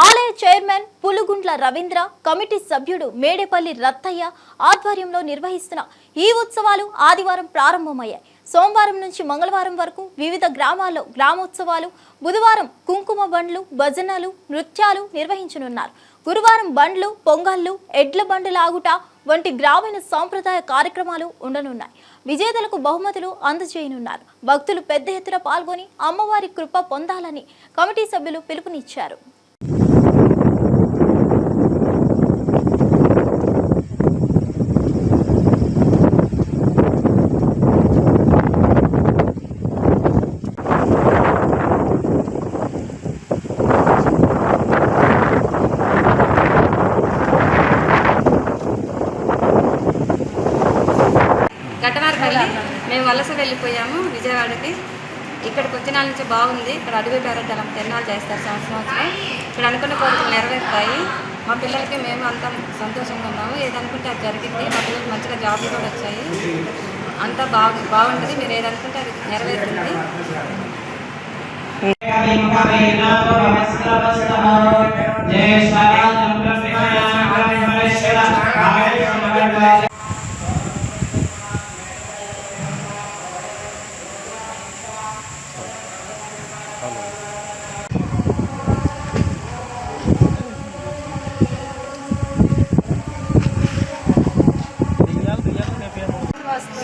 ఆలయ chairman పులుగుండ్ల Ravindra committee సభ్యుడు మేడేపల్లి రత్తయ్య ఆధ్వర్యంలో నిర్వహిస్తున్న ఈ ఉత్సవాలు ఆదివారం ప్రారంభమయ్యాయి. సోమవారం నుంచి మంగళవారం వరకు వివిధ గ్రామాల్లో గ్రామోత్సవాలు బుధవారం కుంకుమ బండ్లు భజనలు నృత్యాలు నిర్వహించనున్నారు. గురువారం బండ్లు పొంగళ్ళు ఎడ్ల బండ్లు లాగుట వంటి గ్రామీణ సాంప్రదాయ కార్యక్రమాలు ఉండనున్నాయి. విజేతలకు బహుమతులు అందజేయనున్నారు. భక్తులు పెద్ద ఎత్తున పాల్గొని అమ్మవారి కృప పొందాలని కమిటీ సభ్యులు పిలుపునిచ్చారు. వెళ్ళి మేము వలస వెళ్ళిపోయాము విజయవాడకి. ఇక్కడికి వచ్చిన నుంచి బాగుంది. ఇక్కడ అడవి పేరంటలం తిరణాలు చేస్తారు సంవత్సరం సంవత్సరం. ఇక్కడ అనుకున్న కోరికలు నెరవేరుతాయి. మా పిల్లలకి మేము అంతా సంతోషంగా ఉన్నాము. ఏదనుకుంటే అది జరిగింది. మా పిల్లలకి మంచిగా జాబ్లు కూడా వచ్చాయి. అంతా బాగు బాగుంటుంది. మీరు ఏదనుకుంటే అది నెరవేరుతుంది. జయ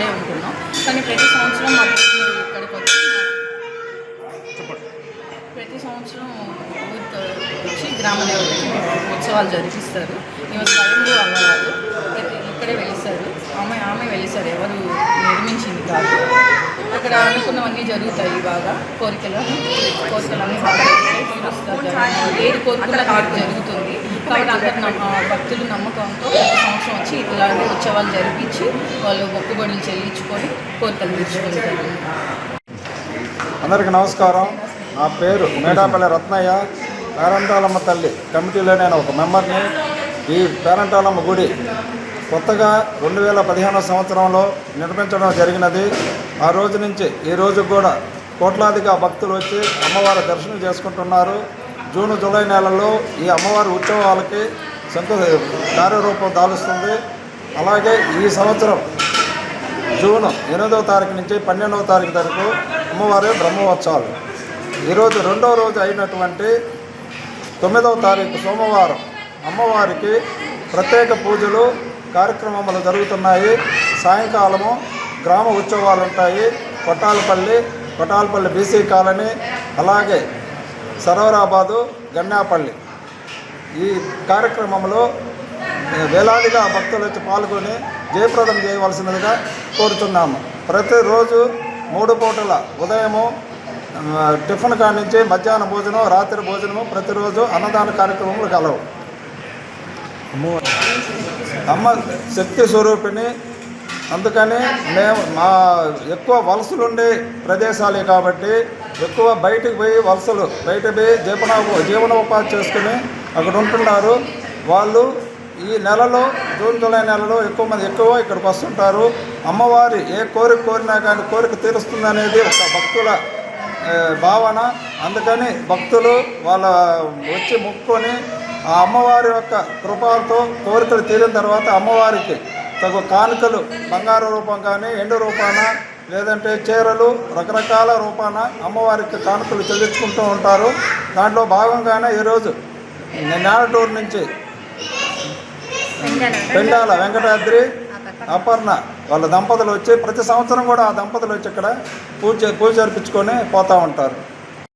అక్కడే ఉంటున్నాం. కానీ ప్రతి సంవత్సరం మా పిల్లలు ఇక్కడికి వచ్చి ప్రతి సంవత్సరం వచ్చి గ్రామ దేవతకి ఉత్సవాలు జరిపిస్తారు. ఈమె స్వయంభూ అమ్మవారు ప్రతి ఇక్కడే వెలిస్తారు ఆమె ఆమె వెలిస్తారు ఎవరు నిర్మించింది కాదు. అక్కడ అనుకున్నవన్నీ జరుగుతాయి బాగా. కోరికలు కోరికలన్నీ బాగా జరుగుతాయి. తీరుస్తారు కోరుకున్న కాదు జరుగుతుంది. కాబట్టి అందరు నమ్మ భక్తులు నమ్మకంతో సంవత్సరం వచ్చి ఇలాంటి ఉత్సవాలు జరిపించి వాళ్ళు మొక్కుబడులు చెల్లించుకొని కోరికలు తీర్చుకుంటారు. అందరికీ నమస్కారం. నా పేరు మేడాపల్లి రత్నయ్య. పేరంటాలమ్మ తల్లి కమిటీలో నేను ఒక మెంబర్ని. ఈ పేరంటాలమ్మ గుడి కొత్తగా రెండు వేల పదిహేనో సంవత్సరంలో నిర్మించడం జరిగినది. ఆ రోజు నుంచి ఈ రోజు కూడా కోట్లాదిగా భక్తులు వచ్చి అమ్మవారి దర్శనం చేసుకుంటున్నారు. జూన్ జూలై నెలలో ఈ అమ్మవారి ఉత్సవాలకి శంకు కార్యరూపం దాలుస్తుంది. అలాగే ఈ సంవత్సరం జూన్ ఎనిమిదవ తారీఖు నుంచి పన్నెండవ తారీఖు వరకు అమ్మవారి బ్రహ్మోత్సవాలు. ఈరోజు రెండవ రోజు అయినటువంటి తొమ్మిదవ తారీఖు సోమవారం అమ్మవారికి ప్రత్యేక పూజలు కార్యక్రమములు జరుగుతున్నాయి. సాయంకాలము గ్రామ ఉత్సవాలు ఉంటాయి. కొట్టాలపల్లి కొట్టాలపల్లి బీసీ కాలనీ అలాగే సరవరాబాదు గన్నాపల్లి. ఈ కార్యక్రమంలో వేలాదిగా భక్తులు వచ్చి పాల్గొని జయప్రదం చేయవలసినదిగా కోరుతున్నాము. ప్రతిరోజు మూడు పూటల ఉదయము టిఫిన్ కాడి నుంచి మధ్యాహ్న భోజనం రాత్రి భోజనము ప్రతిరోజు అన్నదాన కార్యక్రమములు కలవు. అమ్మ శక్తి స్వరూపిణి. అందుకని మేము మా ఎక్కువ వలసలుండే ప్రదేశాలే కాబట్టి ఎక్కువ బయటికి పోయి వలసలు బయట పోయి జీవన జీవనోపాధి చేసుకుని అక్కడ ఉంటున్నారు. వాళ్ళు ఈ నెలలో జూన్ జూలై నెలలో ఎక్కువ మంది ఎక్కువ ఇక్కడికి వస్తుంటారు. అమ్మవారి ఏ కోరిక కోరినా కానీ కోరిక తీరుస్తుందనేది ఒక భక్తుల భావన. అందుకని భక్తులు వాళ్ళ వచ్చి మొక్కుకొని ఆ అమ్మవారి యొక్క కృపాలతో కోరికలు తీరిన తర్వాత అమ్మవారికి తగు కానుకలు బంగారు రూపం కానీ ఎండు రూపాన లేదంటే చీరలు రకరకాల రూపాన అమ్మవారికి కానుకలు చెల్లించుకుంటూ ఉంటారు. దాంట్లో భాగంగానే ఈరోజు నేలటూరు నుంచి పెండాల వెంకటాద్రి అపర్ణ వాళ్ళ దంపతులు వచ్చి ప్రతి సంవత్సరం కూడా ఆ దంపతులు వచ్చి ఇక్కడ పూజ పూజ జరిపించుకొని పోతూ ఉంటారు.